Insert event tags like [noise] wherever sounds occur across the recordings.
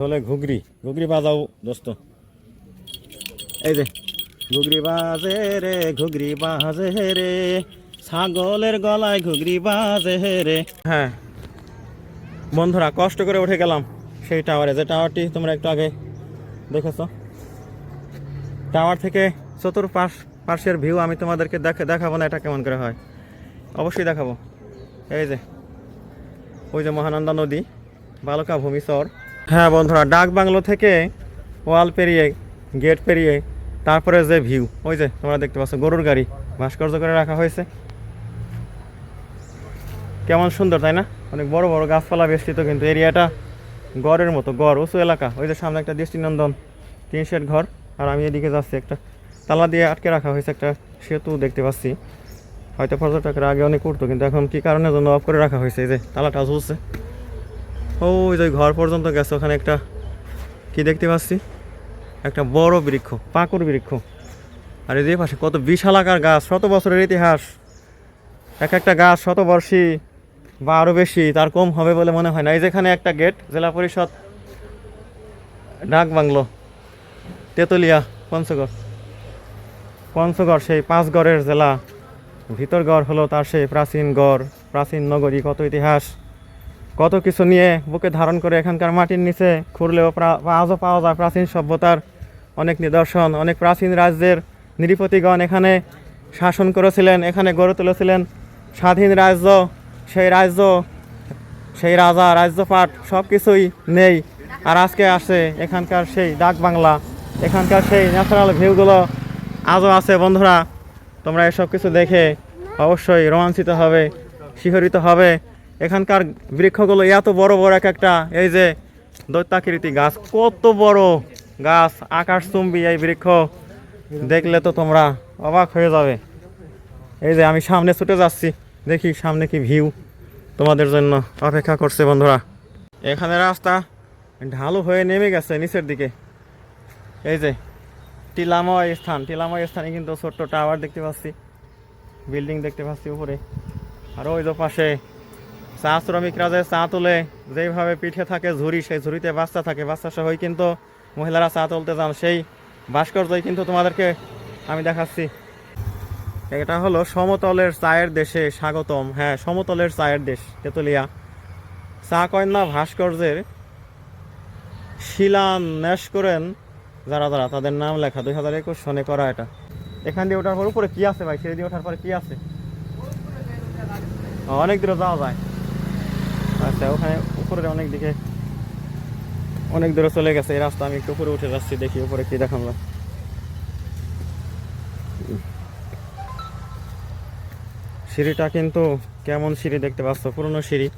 হলে ঘুগরি ঘুগরি বাজাও দোস্ত। এই যে, ঘুগরি বাজে রে, ঘুগরি বাজে রে। ছাগলের গলায় ঘুগরি বাজে রে। হ্যাঁ বন্ধুরা কষ্ট করে উঠে গেলাম সেই টাওয়ারে। যে টাওয়ারটি তোমরা একটু আগে দেখেছ, টাওয়ার থেকে চতুর্পাশ পাশের ভিউ আমি তোমাদেরকে দেখে দেখাবো না, এটা কেমন করে হয়। অবশ্যই দেখাবো। এই যে, ওই যে মহানন্দা নদী, বালকা ভূমিচর হ্যাঁ বন্ধুরা, ডাক বাংলো থেকে ওয়াল পেরিয়ে, গেট পেরিয়ে, তারপরে যে ভিউ ওই যে তোমরা দেখতে পাচ্ছ, গরুর গাড়ি, ভাস্কর্য করে রাখা হয়েছে। কেমন সুন্দর, তাই না? অনেক বড় বড় গাছপালা বেষ্টিত কিন্তু এরিয়াটা গড়ের মতো, গড়, উঁচু এলাকা। ওই যে সামনে একটা দৃষ্টিনন্দন তিন শেড ঘর, আর আমি এদিকে যাচ্ছি একটা তালা দিয়ে আটকে রাখা হয়েছে একটা সেতু দেখতে পাচ্ছি। হয়তো পর্যটকের আগে অনেক উঠতো, কিন্তু এখন কি কারণে জন্য অফ করে রাখা হয়েছে? এই যে তালাটা ঝুলছে ওই যে ঘর পর্যন্ত গেছে, ওখানে একটা কি দেখতে পাচ্ছি? একটা বড় বৃক্ষ, পাকুর বৃক্ষ। আর এই যে পাশে কত বিশাল আকার গাছ, শত বছরের ইতিহাস। এক একটা গাছ শতবর্ষী বা আরও বেশি, তার কম হবে বলে মনে হয় না। এই যেখানে একটা গেট, জেলা পরিষদ ডাক বাংলো তেতুলিয়া, পঞ্চগড়। পঞ্চগড় সেই পাঁচগড়ের জেলা। ভিতরগড় হলো তার সেই প্রাচীন গড়, প্রাচীন নগরী, কত ইতিহাস। কত কিছু নিয়ে বুকে ধারণ করে এখানকার মাটির নিচে খুঁড়লেও আজও পাওয়া যায় প্রাচীন সভ্যতার অনেক নিদর্শন, অনেক প্রাচীন রাজ্যের নৃপতিগণ এখানে শাসন করেছিলেন, এখানে গড়ে তুলেছিলেন। স্বাধীন রাজ্য, সেই রাজ্য, সেই রাজা, রাজ্যপাট সব কিছুই নেই। আর আজকে আসে এখানকার সেই ডাক বাংলা, এখানকার সেই ন্যাচারাল ভিউগুলো আজও আছে বন্ধুরা। তোমরা এসব কিছু দেখে অবশ্যই রোমাঞ্চিত হবে, শিহরিত হবে। এখানকার বৃক্ষগুলো এত বড় বড় এক একটা, এই যে দৈত্যাকৃতি গাছ, কত বড় গাছ, আকাশচুম্বী এই বৃক্ষ। দেখলে তো তোমরা অবাক হয়ে যাবে। এই যে আমি সামনে ছুটে যাচ্ছি, দেখি সামনে কি ভিউ তোমাদের জন্য অপেক্ষা করছে বন্ধুরা। এখানে রাস্তা ঢালু হয়ে নেমে গেছে নিচের দিকে। এই যে টিলাময় স্থান, টিলাময় স্থানে কিন্তু ছোট্ট টাওয়ার দেখতে পাচ্ছি, বিল্ডিং দেখতে পাচ্ছি উপরে। আর ওই যে পাশে চা শ্রমিকরা যে চা তুলে, যেইভাবে পিঠে থাকে ঝুড়ি, সেই ঝুড়িতে বাচ্চা থাকে। বাচ্চা সহই কিন্তু মহিলারা চা তুলতে যান। সেই ভাস্কর্যই কিন্তু তোমাদেরকে আমি দেখাচ্ছি। এটা হলো সমতলের চায়ের দেশে স্বাগতম। হ্যাঁ সমতলের চায়ের দেশ, তেতুলিয়া। চা কন্যা ভাস্কর্যের শিলান্যাস করেন যারা যারা, তাদের নাম লেখা। দুই হাজার একুশ সনে করা এটা। এখান দিয়ে ওঠার পর উপরে কি আছে ভাই? সিঁড়ি দিয়ে ওঠার পরে কি আছে? অনেক দূরে যাওয়া যায়। আচ্ছা ওখানে উপরে অনেক দিকে অনেক দূরে চলে গেছে, এই রাস্তা আমি একটু উপরে উঠে যাচ্ছি, দেখি উপরে কি যায়। সিঁড়িটা কিন্তু কেমন সিঁড়ি দেখতে পাচ্ছ? পুরনো সিঁড়ি,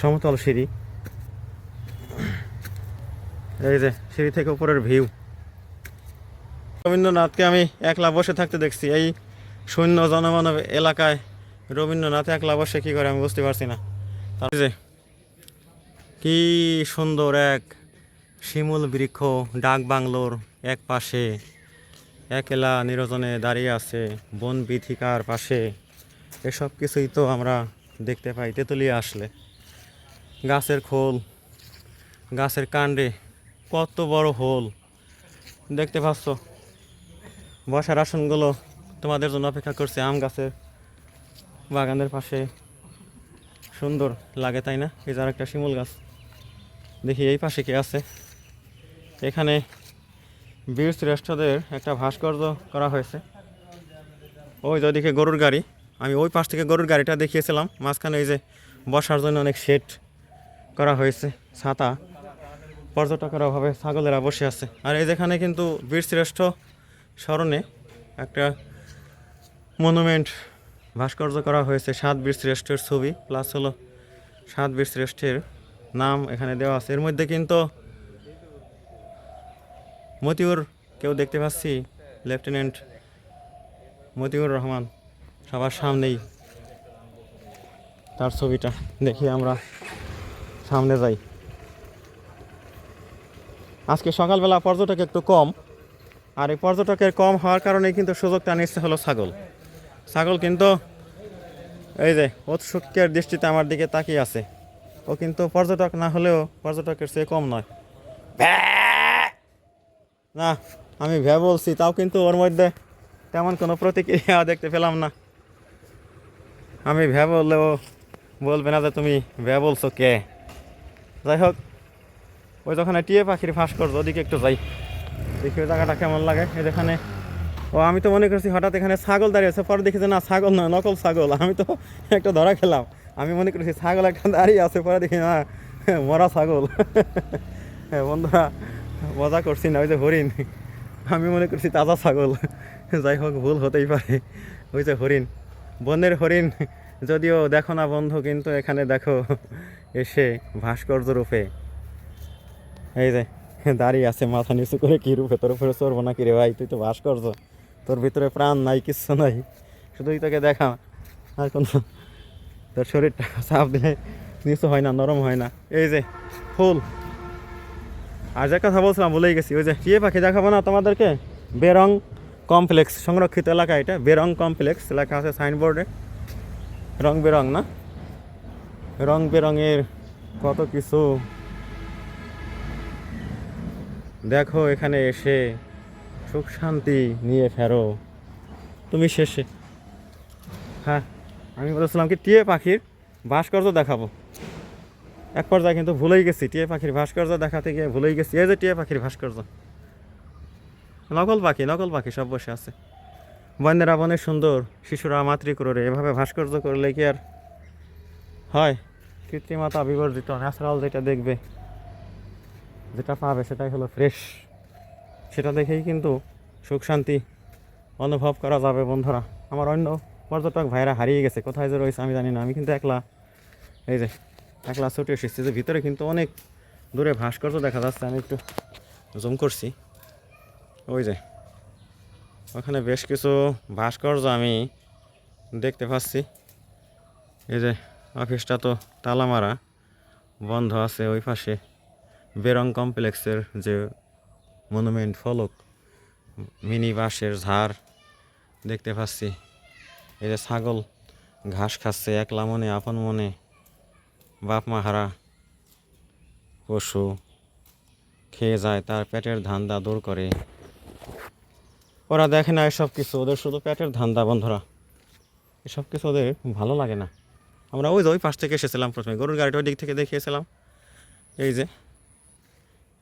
সমতল সিঁড়ি। এই যে, সিঁড়ি থেকে উপরের ভিউ। রবীন্দ্রনাথকে আমি একলা বসে থাকতে দেখছি, এই শূন্য জনমানব এলাকায়। রবীন্দ্রনাথ একলা বসে কি করে আমি বুঝতে পারছি না। যে, কি সুন্দর এক শিমুল বৃক্ষ, ডাক বাংলোর এক পাশে। একলা নিরজনে দাঁড়িয়ে আছে বন বিথিকার পাশে। এসব কিছুই তো আমরা দেখতে পাই, তেঁতুলিয়া আসলে। গাছের খোল, গাছের কাণ্ডে কত বড় হোল। দেখতে পাচ্ছ, বসার আসনগুলো তোমাদের জন্য অপেক্ষা করছে, আম গাছের বাগানের পাশে সুন্দর লাগে, তাই না? এই যার একটা শিমুল গাছ। দেখি এই পাশে কে আছে। এখানে বীর শ্রেষ্ঠদের একটা ভাস্কর্য করা হয়েছে। ওই যে ওইদিকে গরুর গাড়ি। আমি ওই পাশ থেকে গরুর গাড়িটা দেখিয়েছিলাম। মাঝখানে এই যে বসার জন্য অনেক শেড করা হয়েছে, ছাতা। পর্যটকের অভাবে ছাগলেরা বসে আছে। আর এই যেখানে কিন্তু বীরশ্রেষ্ঠ স্মরণে একটা মনুমেন্ট ভাস্কর্য করা হয়েছে সাত বীরশ্রেষ্ঠের ছবি, প্লাস হলো সাত বীর শ্রেষ্ঠের নাম এখানে দেওয়া আছে। এর মধ্যে কিন্তু মতিউর কেউ দেখতে পাচ্ছি? লেফটেন্যান্ট মতিউর রহমান সবার সামনেই তার ছবিটা দেখি আমরা সামনে যাই। আজকে সকালবেলা পর্যটক একটু কম, আর এই পর্যটকের কম হওয়ার কারণে কিন্তু সুযোগটা নিচ্ছে হলো ছাগল। ছাগল কিন্তু এই যে উৎসুকের দৃষ্টিতে আমার দিকে তাকিয়ে আছে। ও কিন্তু পর্যটক না হলেও পর্যটকের চেয়ে কম নয়। না, আমি ভ্যা বলছি, তাও কিন্তু ওর মধ্যে তেমন কোনো প্রতিক্রিয়া দেখতে পেলাম না। আমি ভ্যা বললেও বলবে না যে তুমি ভ্যা বলছো কে। যাই হোক, ওই যখন টিয়ে পাখির ফাঁস করছ, ওদিকে একটু যাই। দেখি ওই জায়গাটা কেমন লাগে, এই যেখানে ও, আমি তো মনে করছি হঠাৎ এখানে ছাগল দাঁড়িয়েছে পরে দেখি না, ছাগল নয় নকল ছাগল। আমি তো একটা ধরা খেলাম। আমি মনে করছি ছাগল একটা দাঁড়িয়ে আছে, পরে দেখি, না, মরা ছাগল। হ্যাঁ বন্ধুরা, মজা করছি না, ওই যে হরিণ। আমি মনে করছি তাজা ছাগল। যাই হোক, ভুল হতেই পারে। ওই যে হরিণ। বনের হরিণ। যদিও দেখো না বন্ধু, কিন্তু এখানে দেখো এসে ভাস্কর্য রূপে এই যে দাঁড়িয়ে আছে, মাথা নিচু করে কি রূপে তোর উপরে চড়বো না কি রে ভাই? তুই তো ভাস্কর্য। তোর ভিতরে প্রাণ নাই, কিচ্ছু নাই। শুধুই তোকে দেখা। আর কোনো তোর শরীরটা চাপ দিলে নিচু হয় না, নরম হয় না। এই যে, ফুল। আর যে কথা বলছিলাম, ভুলেই গেছি। ওই যে টিয়ে পাখি, দেখাবো না তোমাদেরকে? বেরং কমপ্লেক্স, সংরক্ষিত এলাকা এটা। বেরং কমপ্লেক্স, লেখা আছে সাইনবোর্ডে। রং বেরং না? রং বেরঙের কত কিছু। দেখো এখানে এসে সুখ শান্তি নিয়ে ফেরো। তুমি শেষে। হ্যাঁ আমি বলেছিলাম কি, টিয়ে পাখির ভাস্কর্য দেখাবো। এক পর্যায়ে কিন্তু ভুলেই গেছি, টিয়ে পাখির ভাস্কর্য দেখাতে গিয়ে ভুলেই গেছি। এই যে টিয়ে পাখির ভাস্কর্য। নকল পাখি নকল পাখি সব বসে আছে। বন্যেরা বনে সুন্দর, শিশুরা মাতৃ করে এভাবে ভাস্কর্য করলে কি আর হয়? কৃত্রিমতা বিবর্জিত ন্যাচারাল যেটা দেখবে, যেটা পাবে সেটাই হলো ফ্রেশ সেটা দেখেই কিন্তু সুখ শান্তি অনুভব করা যাবে বন্ধুরা। আমার অন্য পর্যটক ভাইরা হারিয়ে গেছে, কোথায় যে রয়েছে আমি জানি না। আমি কিন্তু একলা, এই যে একলা ছুটে এসেছি যে ভিতরে কিন্তু অনেক দূরে ভাস্কর্য দেখা যাচ্ছে, আমি একটু জুম করছি। ওই যে, ওখানে বেশ কিছু ভাস্কর্য আমি দেখতে পাচ্ছি। এই যে অফিসটা তো তালামারা, বন্ধ আছে ওই পাশে। বেরং কমপ্লেক্সের যে মনুমেন্ট ফলক, মিনি বাঁশের ঝাড়, দেখতে পাচ্ছি। এই যে ছাগল, ঘাস খাচ্ছে একলা মনে, আপন মনে। বাপ মা হারা, পশু খেয়ে যায়, তার পেটের ধান্দা দূর করে। ওরা দেখে না এসব কিছু, ওদের শুধু পেটের ধান্দা বন্ধুরা। এসব কিছু ওদের ভালো লাগে না। আমরা ওই যে ওই পাশ থেকে এসেছিলাম প্রথমে, গরুর গাড়িটা ওই দিক থেকে দেখিয়েছিলাম। এই যে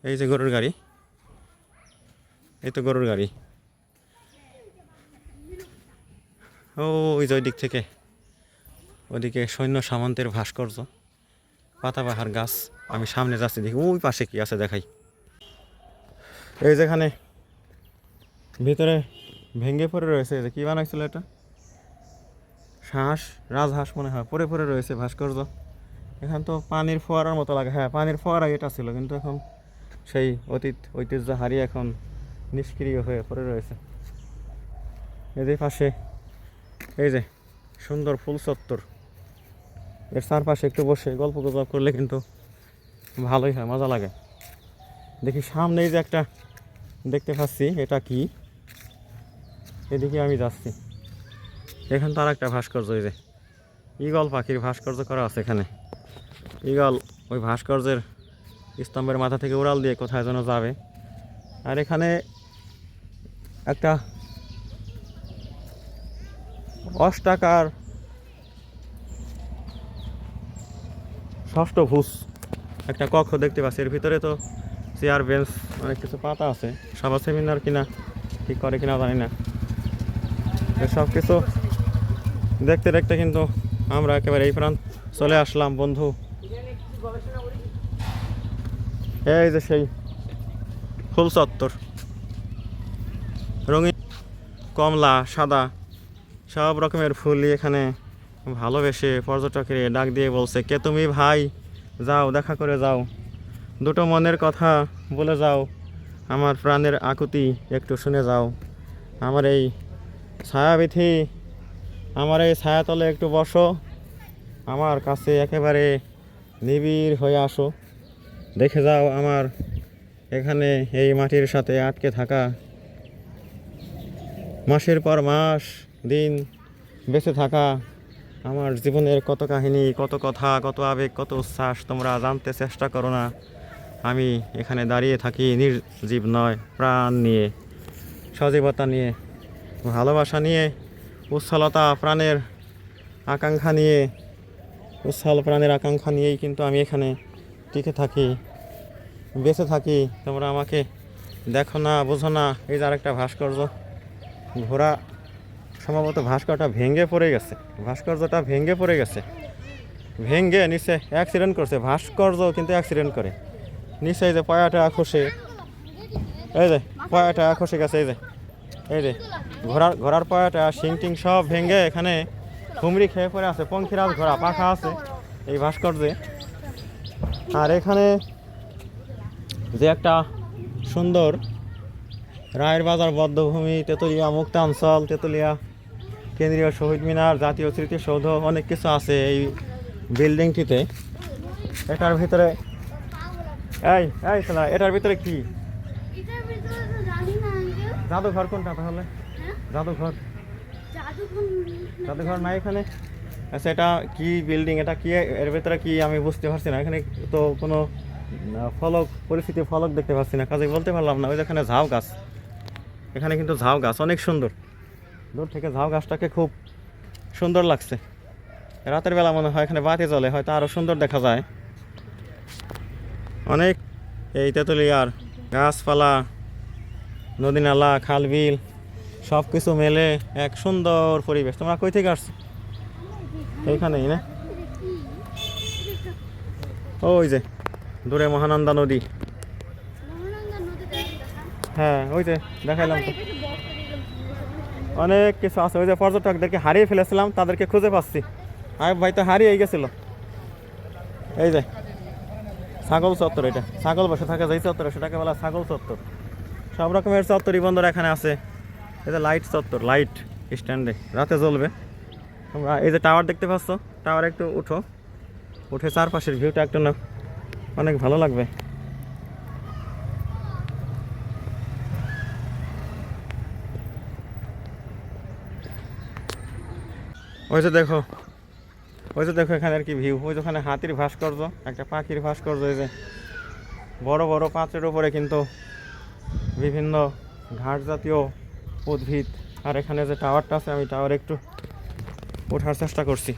এই যে গরুর গাড়ি। এই তো গরুর গাড়ি। ও, ওই যে দিক থেকে। ওদিকে সৈন্য সামন্তের ভাস্কর্য পাতাবাহার গাছ। আমি সামনে যাচ্ছি, দেখি ওই পাশে কি আছে দেখাই। এই যেখানে ভিতরে ভেঙে পড়ে রয়েছে যে কি বানাইছিল এটা? হাঁস, রাজহাঁস মনে হয় পরে পরে রয়েছে ভাস্কর্য। এখান তো পানির ফোয়ারার মতো লাগে। হ্যাঁ পানির ফোয়ারা এটা ছিল, কিন্তু এখন সেই অতীত ঐতিহ্য হারিয়ে এখন নিষ্ক্রিয় হয়ে পড়ে রয়েছে। এদের পাশে এই যে সুন্দর ফুল চত্বর। এর চারপাশে একটু বসে গল্প গুজব করলে কিন্তু ভালোই হয়, মজা লাগে। দেখি সামনে যে একটা দেখতে পাচ্ছি, এটা কি? এদিকে আমি যাচ্ছি। এখানে তো আর একটা ভাস্কর্য, এই যে ইগল পাখির ভাস্কর্য করা আছে এখানে। ইগল ওই ভাস্কর্যের স্তম্ভের মাথা থেকে উড়াল দিয়ে কোথায় যেন যাবে। আর এখানে একটা অষ্টাকার ষষ্ঠ ভুজ, একটা কক্ষ দেখতে পাচ্ছি। এর ভিতরে তো চেয়ার বেঞ্চ অনেক কিছু পাতা আছে। সভা সেমিনার কিনা ঠিক করে কিনা জানি না। সব কিছু দেখতে দেখতে কিন্তু আমরা একেবারে এই প্রান্ত চলে আসলাম, বন্ধু। এই যে সেই ফুল চত্বর। কমলা, সাদা, সব রকমের ফুলই এখানে ভালোবেসে পর্যটকের ডাক দিয়ে বলছে, কে তুমি ভাই? যাও, দেখা করে যাও। দুটো মনের কথা বলে যাও, আমার প্রাণের আকুতি একটু শুনে যাও। আমার এই ছায়াবিথি, আমার এই ছায়াতলে একটু বসো। আমার কাছে একেবারে নিবিড় হয়ে আসো। দেখে যাও আমার এখানে এই মাটির সাথে আটকে থাকা মাসের পর মাস, দিন বেঁচে থাকা আমার জীবনের কত কাহিনী, কত কথা, কত আবেগ, কত উচ্ছ্বাস তোমরা জানতে চেষ্টা করো না। আমি এখানে দাঁড়িয়ে থাকি নির্জীব নয়, প্রাণ নিয়ে, সজীবতা নিয়ে, ভালোবাসা নিয়ে উচ্ছলতা প্রাণের আকাঙ্ক্ষা নিয়ে উচ্ছল প্রাণের আকাঙ্ক্ষা নিয়েই কিন্তু আমি এখানে টিকে থাকি, বেঁচে থাকি। তোমরা আমাকে দেখো না, বোঝো না, এই যে আরেকটা ভাস্কর্য। ঘোড়া সম্ভবত ভাস্করটা ভেঙে পড়ে গেছে। ভাস্কর্যটা ভেঙে পড়ে গেছে। ভেঙে নিচে অ্যাক্সিডেন্ট করছে। ভাস্কর্য কিন্তু অ্যাক্সিডেন্ট করে। নিচে এই যে পয়াটা খসে। এই যে পয়াটা খসে গেছে, এই যে। এই যে ঘোড়ার ঘোড়ার পয়াটা, শিং টিং সব ভেঙে এখানে হুমড়ি খেয়ে পড়ে আছে। পঙ্খিরাজ ঘোড়া পাখা আছে এই ভাস্কর্যে। আর এখানে যে একটা সুন্দর রায়ের বাজার বদ্ধভূমি তেতুলিয়া মুক্তাঞ্চল তেতুলিয়া কেন্দ্রীয় শহীদ মিনার জাতীয় স্মৃতিসৌধ অনেক কিছু আছে এই বিল্ডিংটিতে। এটার ভিতরে এই এই শোনা এটার ভিতরে কি? জাদুঘর কোনটা তাহলে? হ্যাঁ? জাদুঘর। জাদুঘর নাই এখানে? আচ্ছা এটা কি বিল্ডিং? এটা কি এর ভিতরে কি আমি বুঝতে পারছি না। এখানে তো কোনো ফলক পরিস্থিতি ফলক দেখতে পাচ্ছি না। কাজে বলতে পারলাম না ওই যে এখানে ঝাউ গাছ। এখানে কিন্তু ঝাউ গাছ, অনেক সুন্দর। দূর থেকে ঝাউ গাছটাকে খুব সুন্দর লাগছে। রাতের বেলা মনে হয় এখানে বাতি জ্বলে, হয়তো আরও সুন্দর দেখা যায়। অনেক এই তেঁতুলিয়ার গাছপালা, নদী নালা খাল বিল সব কিছু মেলে এক সুন্দর পরিবেশ। তোমরা কই থেকে আসছো? এইখানেই না? ওই যে, দূরে মহানন্দা নদী। হ্যাঁ ওই যে দেখাইলাম অনেক কিছু আছে, ওই যে পর্যটকদেরকে হারিয়ে ফেলেছিলাম, তাদেরকে খুঁজে পাচ্ছি। আয়ব ভাই, তো হারিয়ে গেছিল। এই যে, ছাগল চত্বর এটা। ছাগল বসে থাকে, যেই চত্বর, সেটাকে বলা ছাগল চত্বর। সব রকমের চত্বরই বন্ধুরা এখানে আছে। এই যে লাইট চত্বর, লাইট স্ট্যান্ডে, রাতে জ্বলবে। তোমরা এই যে টাওয়ার দেখতে পাচ্ছ, টাওয়ার একটু উঠো। উঠে চারপাশের ভিউটা একটু না অনেক ভালো লাগবে। ওই যে দেখো, ওই যে দেখো এখানে আর কি ভিউ ওই ওখানে হাতির ভাস্কর্য, একটা পাখির ভাস্কর্য এই যে। বড় বড় পাত্রের উপরে কিন্তু বিভিন্ন ঘাট জাতীয় উদ্ভিদ। আর এখানে যে টাওয়ারটা আছে, আমি টাওয়ার একটু ওঠার চেষ্টা করছি।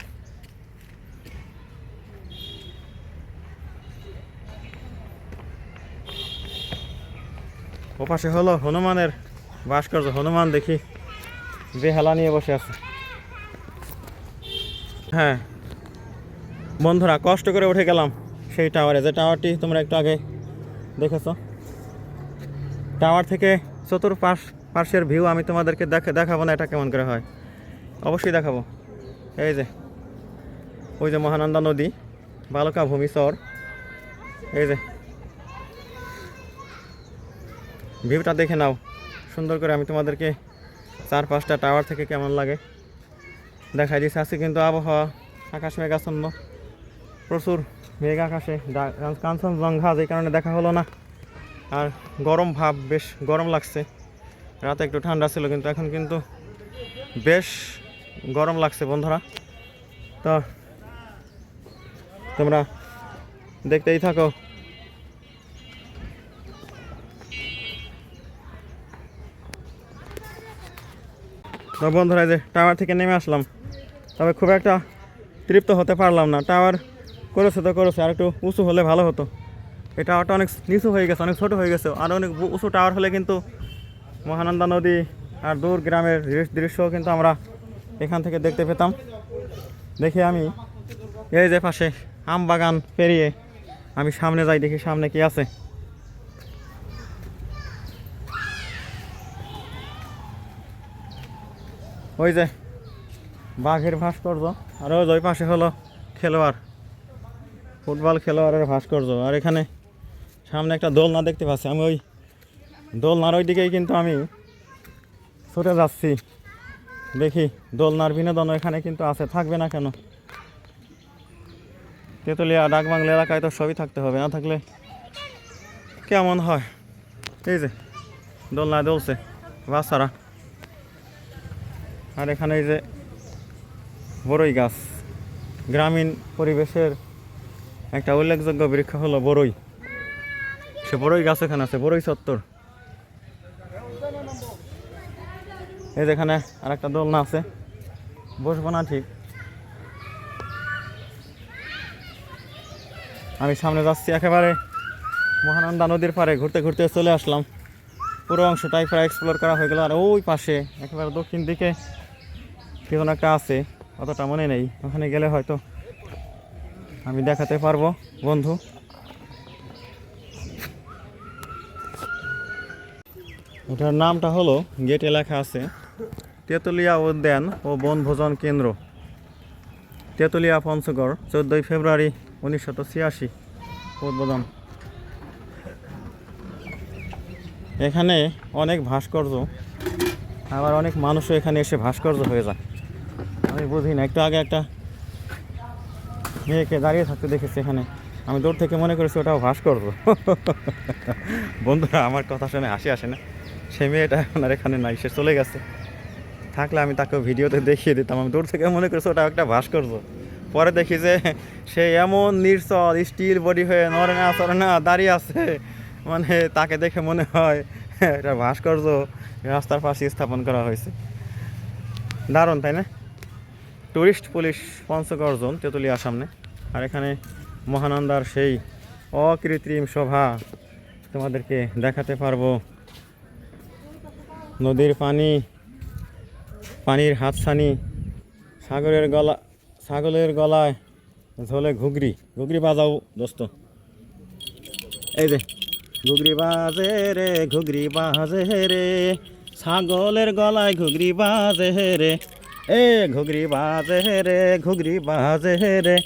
ওপাশে হলো হনুমানের ভাস্কর্য। হনুমান দেখি বেহালা নিয়ে বসে আছে। হ্যাঁ। বন্ধুরা, কষ্ট করে উঠে গেলাম সেই টাওয়ারে। যে টাওয়ারটি তোমরা একটু আগে দেখেছ। টাওয়ার থেকে চতুর্পাশ পাশের ভিউ আমি তোমাদেরকে দেখে দেখাবো না এটা কেমন করে হয়। অবশ্যই দেখাবো। এই যে, ওই যে মহানন্দা নদী, বালকা ভূমি চর এই যে ভিউটা দেখে নাও। সুন্দর করে আমি তোমাদেরকে চার পাঁচটা টাওয়ার থেকে কেমন লাগে। দেখাই দিচ্ছে আজকে কিন্তু আবহাওয়া আকাশ মেঘাচ্ছন্ন। প্রচুর মেঘ আকাশে কাঞ্চনজঙ্ঘা যে কারণে দেখা হলো না। আর গরম ভাব, বেশ গরম লাগছে। রাতে একটু ঠান্ডা ছিল, কিন্তু এখন কিন্তু বেশ গরম লাগছে বন্ধুরা। তো তোমরা দেখতেই থাকো। তো বন্ধুরা যে টাওয়ার থেকে নেমে আসলাম। তবে খুব একটা তৃপ্ত হতে পারলাম না। টাওয়ার করেছে তো করেছে, আর একটু উঁচু হলে ভালো হতো। এই টাওয়ারটা অনেক নিচু হয়ে গেছে, অনেক ছোটো হয়ে গেছে, আর অনেক উঁচু টাওয়ার হলে কিন্তু মহানন্দা নদী আর দূর গ্রামের দৃশ্য কিন্তু আমরা এখান থেকে দেখতে পেতাম। দেখি আমি এই যে পাশে আম বাগান পেরিয়ে আমি সামনে যাই, দেখি সামনে কি আছে। ওই যে বাঘের ভাস্কর্য। আর ওই পাশে হলো খেলোয়াড়, ফুটবল খেলোয়াড়ের ভাস্কর্য। আর এখানে সামনে একটা দোলনা দেখতে পাচ্ছি। আমি ওই দোলনার ওই দিকেই কিন্তু আমি ছুটে যাচ্ছি। দেখি দোলনার বিনোদন এখানে কিন্তু আছে। থাকবে না কেন? তেঁতুলিয়া, ডাকবাংলা এলাকায় তো সবই থাকতে হবে। না থাকলে কেমন হয়? এই যে দোলনায় দোলছে বাচ্চারা। আর এখানে এই যে বড়ই গাছ। গ্রামীণ পরিবেশের একটা উল্লেখযোগ্য বৃক্ষ হলো বড়ই সে বড়ই গাছ এখানে আছে বড়ই চত্বর। এই যেখানে আর একটা দোলনা আছে, বসবো না ঠিক। আমি সামনে যাচ্ছি, একেবারে মহানন্দা নদীর পাড়ে ঘুরতে ঘুরতে চলে আসলাম। পুরো অংশটাই প্রায় এক্সপ্লোর করা হয়ে গেল, আর ওই পাশে একেবারে দক্ষিণ দিকে কি একটা আছে। অতটা মনে নেই। ওখানে গেলে হয়তো আমি দেখাতে পারব, বন্ধু। ওটার নামটা হলো, গেট এলাকা আছে, তেঁতুলিয়া উদ্যান ও বনভোজন কেন্দ্র। তেঁতুলিয়া পঞ্চগড়, চোদ্দোই ফেব্রুয়ারি উনিশশো ছিয়াশি, উদ্বোধন। এখানে অনেক ভাস্কর্য, আবার অনেক মানুষও এখানে এসে ভাস্কর্য হয়ে যায়। আমি বুঝি না, একটু আগে একটা মেয়েকে দাঁড়িয়ে থাকতে দেখেছি এখানে। আমি দূর থেকে মনে করেছি ওটাও ভাস্কর্য [laughs] বন্ধুরা, আমার কথা শুনে হাসি আসে না। সেই মেয়েটা এখন আর এখানে নাই, সে চলে গেছে। থাকলে আমি তাকে ভিডিওতে দেখিয়ে দিতাম। আমি দূর থেকে মনে করেছি ওটা একটা ভাস্কর্য পরে দেখি যে সে এমন নির্চল স্টিল বডি হয়ে নড়ে না চড়ে না দাঁড়িয়ে আছে। মানে তাকে দেখে মনে হয় এটা ভাস্কর্য রাস্তার পাশে স্থাপন করা হয়েছে। দারুণ, তাই না? টুরিস্ট পুলিশ পঞ্চগড় জোন তেঁতুলিয়ার সামনে। আর এখানে মহানন্দার সেই অকৃত্রিম শোভা তোমাদেরকে দেখাতে পারব। নদীর পানি, পানির হাতছানি, সাগরের গলা ছাগলের গলায় ঝোলে ঘুগরি। ঘুগরি বাজাও, দোস্ত। এই যে, ঘুগরি বাজে রে, ঘুগরি বাজে রে ছাগলের গলায় ঘুগরি বাজে রে। এ ঘুগরি বাজে রে, ঘুগরি বাজে রে।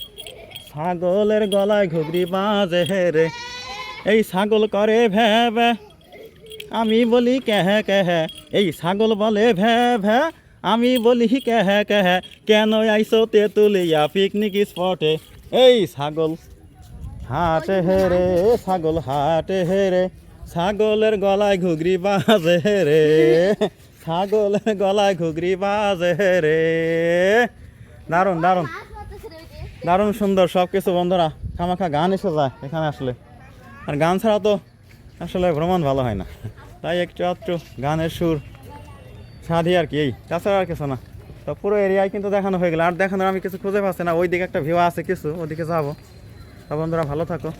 ছাগলের গলায় ঘুগরি বাজে রে। এই ছাগল করে ভ্যা ভ্যা আমি বলি কেহে কেহে। এই ছাগল বলে ভ্যা ভ্যা আমি বলি কেহে কেহে। কেন আইসো তেঁতুলিয়া পিকনিক স্পটে এই ছাগল হাটে হেরে ছাগল হাটে হেরে ছাগলের গলায় ঘুগরি বাজে রে। ছাগলের গলায় ঘুগরি বাজে রে। দারুণ দারুণ। দারুণ সুন্দর সব কিছু বন্ধুরা। খামাখা গান এসে যায় এখানে আসলে। আর গান ছাড়া তো আসলে ভ্রমণ ভালো হয় না। তাই একটু একটু গানের সুর সাধি আর কি। এই, তাছাড়া আর কিছু না। তো পুরো এরিয়ায় কিন্তু দেখানো হয়ে গেল। আর দেখানোর আমি কিছু খুঁজে পাচ্ছি না। ওইদিকে একটা ভিউ আছে কিছু, ওদিকে যাব। তা বন্ধুরা, ভালো থাকো।